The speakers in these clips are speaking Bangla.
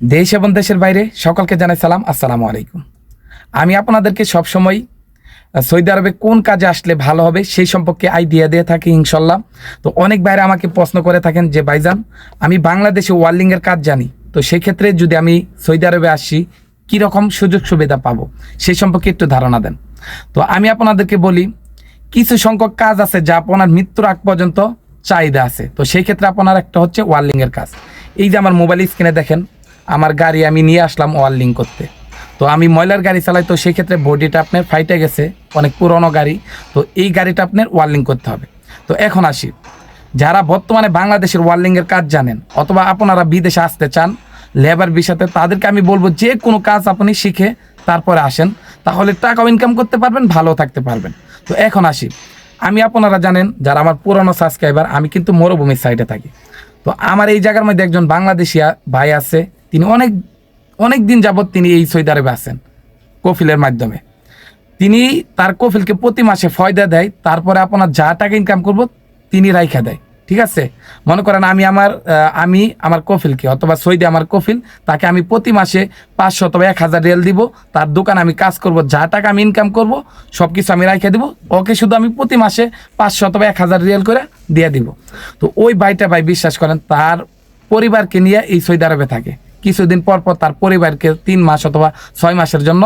দেশ এবং দেশের বাইরে সকলকে জানাই সালাম, আসসালামু আলাইকুম। আমি আপনাদেরকে সবসময় সৌদি আরবে কোন কাজে আসলে ভালো হবে সেই সম্পর্কে আইডিয়া দিয়ে থাকি ইনশাল্লাহ। তো অনেক বাইরে আমাকে প্রশ্ন করে থাকেন যে, ভাইজান, আমি বাংলাদেশে ওয়ার্লিংয়ের কাজ জানি। তো সেই ক্ষেত্রে যদি আমি সৌদি আরবে আসি কীরকম সুযোগ সুবিধা পাবো? সেই সম্পর্কে একটু ধারণা দেন। তো আমি আপনাদেরকে বলি, কিছু সংখ্যক কাজ আছে যা আপনার মৃত্যুর আগ পর্যন্ত চাহিদা আছে। তো সেই ক্ষেত্রে আপনার একটা হচ্ছে ওয়ার্লিংয়ের কাজ। এই যে আমার মোবাইল স্ক্রিনে দেখেন আমার গাড়ি আমি নিয়ে আসলাম ওয়ার্লিং করতে। তো আমি ময়লার গাড়ি চালাই, তো সেই ক্ষেত্রে বডিটা আপনার ফাইটে গেছে, অনেক পুরনো গাড়ি, তো এই গাড়িটা আপনার ওয়ার্লিং করতে হবে। তো এখন আসি। যারা বর্তমানে বাংলাদেশের ওয়ার্লিংয়ের কাজ জানেন, অথবা আপনারা বিদেশে আসতে চান লেবার বিষয়তে তাদেরকে আমি বলব যে কোনো কাজ আপনি শিখে তারপরে আসেন, তাহলে টাকাও ইনকাম করতে পারবেন ভালো থাকতে পারবেন। তো এখন আসি। আমি আপনারা জানেন, যারা আমার পুরনো সাবস্ক্রাইবার আমি কিন্তু মরুভূমির সাইডে থাকি। তো আমার এই জায়গার মধ্যে একজন বাংলাদেশিয়া ভাই আছে তিনি অনেক অনেক দিন যাবৎ তিনি এই সৌদি আরবে আছেন, কফিলের মাধ্যমে। তিনি তার কফিলকে প্রতি মাসে ফয়দা দেয়, তারপরে আপনার যা টাকা ইনকাম করব, তিনি রাইখা দেয়, ঠিক আছে? মনে করেন আমি আমার আমি আমার কফিলকে অথবা সৌদি আমার কফিল, তাকে আমি প্রতি মাসে পাঁচশো অথবা এক হাজার রিয়াল দিব, তার দোকান আমি কাজ করব, যা টাকা আমি ইনকাম করব সব কিছু আমি রাইখা দিব, ওকে শুধু আমি প্রতি মাসে পাঁচশো অথবা এক হাজার রিয়াল করে দিয়ে দিব। তো ওই ভাইটা ভাই, বিশ্বাস করেন, তার পরিবারকে নিয়ে এই সৌদি আরবে থাকে। কিছুদিন পর পর তার পরিবারকে তিন মাস অথবা ছয় মাসের জন্য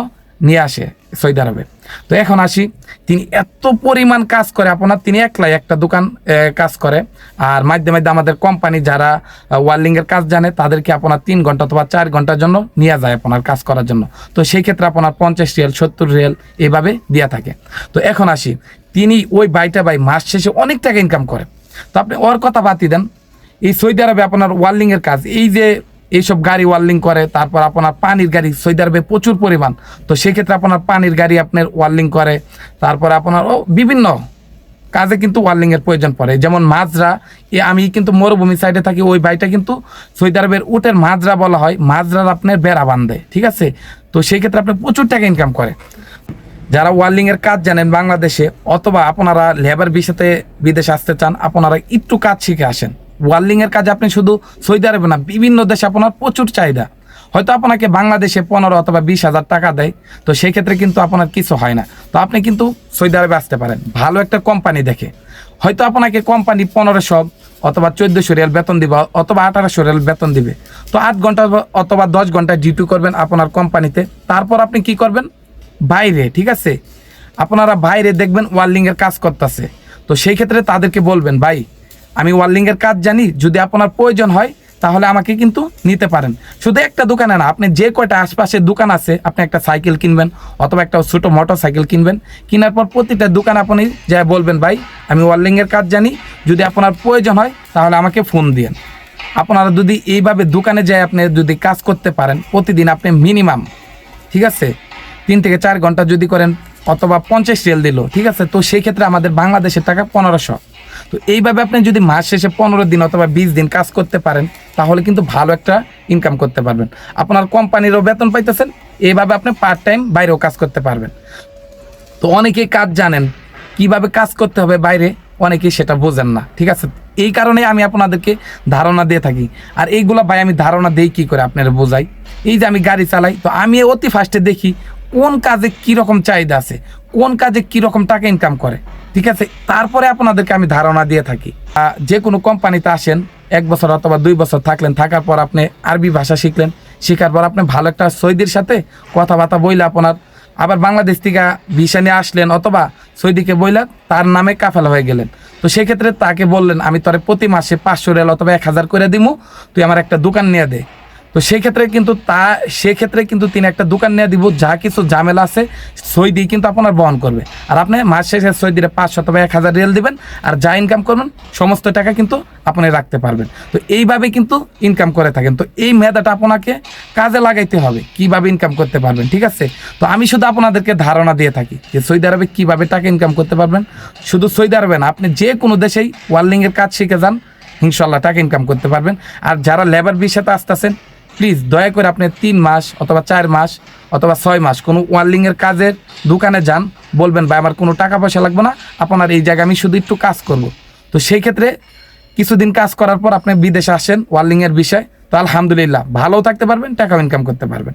নিয়ে আসে সৌদি আরবে। তো এখন আসি, তিনি এত পরিমাণ কাজ করে, আপনার তিনি একলাই একটা দোকান কাজ করে। আর মাঝে মাঝে আমাদের কোম্পানি যারা ওয়ার্লিং এর কাজ জানে, তাদেরকে আপনার তিন ঘণ্টা অথবা চার ঘণ্টার জন্য নিয়ে যায় আপনার কাজ করার জন্য। তো সেই ক্ষেত্রে আপনার পঞ্চাশ রিয়াল, সত্তর রিয়াল এইভাবে দেওয়া থাকে। তো এখন আসি, তিনি ওই বাইটা বাই মাস শেষে অনেক টাকা ইনকাম করে। তো আপনি ওর কথা বাতি দেন, এই সৌদি আরবে আপনার ওয়ার্লিং এর কাজ, এই যে এইসব গাড়ি ওয়ার্লিং করে, তারপর আপনার পানির গাড়ি সৌদি আরবে প্রচুর পরিমাণ। তো সেক্ষেত্রে আপনার পানির গাড়ি আপনার ওয়ার্লিং করে, তারপর আপনার ও বিভিন্ন কাজে কিন্তু ওয়ার্লিং এর প্রয়োজন পড়ে। যেমন মাজরা, এ আমি কিন্তু মরুভূমি সাইডে থাকি, ওই ভাইটা কিন্তু সৌদি আরবের উটের মাজরা বলা হয়, মাজরার আপনার বেড়া বান্ধে ঠিক আছে? তো সেই ক্ষেত্রে আপনি প্রচুর টাকা ইনকাম করে। যারা ওয়ার্লিং এর কাজ জানেন বাংলাদেশে, অথবা আপনারা লেবার বিষয়তে বিদেশে আসতে চান, আপনারা একটু কাজ শিখে আসেন। ওয়ার্লিং এর কাজ আপনি শুধু সৌদি আরবে না, বিভিন্ন দেশে আপনার প্রচুর চাহিদা। হয়তো আপনাকে বাংলাদেশে পনেরো অথবা বিশ হাজার টাকা দেয়, তো সেই ক্ষেত্রে কিন্তু আপনার কিছু হয় না। তো আপনি কিন্তু সৌদি আরবে আসতে পারেন। ভালো একটা কোম্পানি দেখে। হয়তো আপনাকে কোম্পানি পনেরোশো অথবা চোদ্দশো রিয়াল বেতন দিবে অথবা আঠারোশো রিয়াল বেতন দিবে। তো আট ঘণ্টা অথবা দশ ঘণ্টা ডিউটি করবেন আপনার কোম্পানিতে। তারপর আপনি কি করবেন? বাইরে, ঠিক আছে? আপনারা বাইরে দেখবেন ওয়ার্লিং এর কাজ করতেছে। তো সেই ক্ষেত্রে তাদেরকে বলবেন, ভাই আমি ওয়ার্লিং এর কাজ জানি, যদি আপনার প্রয়োজন হয়, তাহলে আমাকে কিন্তু নিতে পারেন। শুধু একটা দোকানে না, আপনি যে কয়টা আশপাশের দোকান আছে, আপনি একটা সাইকেল কিনবেন অথবা একটা ছোটো মোটর সাইকেল কিনবেন। কেনার পর প্রতিটা দোকান আপনি যা বলবেন, ভাই, আমি ওয়ার্লিং এর কাজ জানি, যদি আপনার প্রয়োজন হয়, তাহলে আমাকে ফোন দিয়েন। আপনারা যদি এইভাবে দোকানে যায় আপনি যদি কাজ করতে পারেন, প্রতিদিন আপনি মিনিমাম, ঠিক আছে, তিন থেকে চার ঘণ্টা যদি করেন, অথবা পঞ্চাশ রেল দিল, ঠিক আছে, তো সেই ক্ষেত্রে আমাদের বাংলাদেশের টাকা পনেরোশো। তো এইভাবে আপনি যদি মাস শেষে পনেরো দিন অথবা বিশ দিন কাজ করতে পারেন, তাহলে কিন্তু ভালো একটা ইনকাম করতে পারবেন। আপনার কোম্পানিরও বেতন পাইতেছেন, এইভাবে আপনি পার্ট টাইম বাইরেও কাজ করতে পারবেন। তো অনেকেই কাজ জানেন, কীভাবে কাজ করতে হবে বাইরে, অনেকেই সেটা বোঝেন না, ঠিক আছে? এই কারণে আমি আপনাদেরকে ধারণা দিয়ে থাকি। আর এইগুলা ভাই, আমি ধারণা দেই কি করে আপনারা বোঝাই? এই যে আমি গাড়ি চালাই, তো আমি অতি ফার্স্টে দেখি কোন কাজে কীরকম চাহিদা আছে, কোন কাজে কীরকম টাকা ইনকাম করে। ঠিক আছে? তারপরে আপনাদেরকে আমি ধারণা দিয়ে থাকি। যে কোনো কোম্পানিতে আসেন, এক বছর অথবা দুই বছর থাকলেন, থাকার পর আপনি আরবি ভাষা শিখলেন, শেখার পর আপনি ভালো একটা সৌদির সাথে কথাবার্তা বইলে আপনার, আবার বাংলাদেশ থেকে ভিসা নিয়ে আসলেন অথবা সৌদিকে বইলা তার নামে কাফেলা হয়ে গেলেন। তো সেক্ষেত্রে তাকে বললেন, আমি তোরে প্রতি মাসে পাঁচশো রেল অথবা এক হাজার করে দিমু, তুই আমার একটা দোকান নিয়ে দে। তো সেক্ষেত্রে কিন্তু তা সেক্ষেত্রে কিন্তু তিনি একটা দোকান নিয়ে দিব, যা কিছু ঝামেলা আছে সৌদি কিন্তু আপনার বহন করবে। আর আপনি মাস শেষে সৌদিরে পাঁচশো বা এক হাজার রিয়াল দিবেন, আর যা ইনকাম করবেন, সমস্ত টাকা কিন্তু আপনি রাখতে পারবেন। তো এইভাবে কিন্তু ইনকাম করে থাকেন। তো এই মেধাটা আপনাকে কাজে লাগাইতে হবে, কীভাবে ইনকাম করতে পারবেন, ঠিক আছে? তো আমি শুধু আপনাদেরকে ধারণা দিয়ে থাকি যে সৌদি আরবে কীভাবে টাকা ইনকাম করতে পারবেন। শুধু সৌদি আরবে না, আপনি যে কোনো দেশেই ওয়ার্লিংয়ের কাজ শিখে যান, ইনশাল্লাহ টাকা ইনকাম করতে পারবেন। আর যারা লেবার বিষয়তে আসতেছেন প্লিজ দয়া করে আপনি তিন মাস অথবা চার মাস অথবা ছয় মাস কোনো ওয়ার্লিংয়ের কাজের দোকানে যান, বলবেন, ভাই, আমার কোনো টাকা পয়সা লাগবে না, আপনার এই জায়গায় আমি শুধু একটু কাজ করব। তো সেই ক্ষেত্রে কিছুদিন কাজ করার পর আপনি বিদেশে আসেন ওয়ার্লিংয়ের বিষয়, তো আলহামদুলিল্লাহ, ভালো থাকতে পারবেন টাকা ইনকাম করতে পারবেন।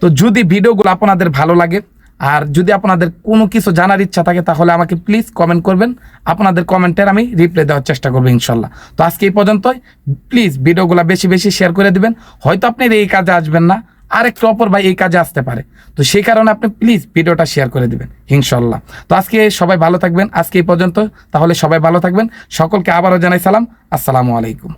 তো যদি ভিডিওগুলো আপনাদের ভালো লাগে আর যদি আপনাদের কোনো কিছু জানার ইচ্ছা থাকে, তাহলে আমাকে প্লিজ কমেন্ট করবেন। আপনাদের কমেন্টের আমি রিপ্লাই দেওয়ার চেষ্টা করব, ইনশাল্লাহ। তো আজকে এই পর্যন্তই। প্লিজ ভিডিওগুলো বেশি বেশি শেয়ার করে দিবেন। হয়তো আপনি এই কাজে আসবেন না, আরেকটু অপর ভাই এই কাজে আসতে পারে। তো সেই কারণে আপনি প্লিজ ভিডিওটা শেয়ার করে দিবেন, ইনশাল্লাহ। তো আজকে সবাই ভালো থাকবেন। আজকে এই পর্যন্ত, তাহলে সবাই ভালো থাকবেন। সকলকে আবারও জানাই সালাম। আসসালামু আলাইকুম।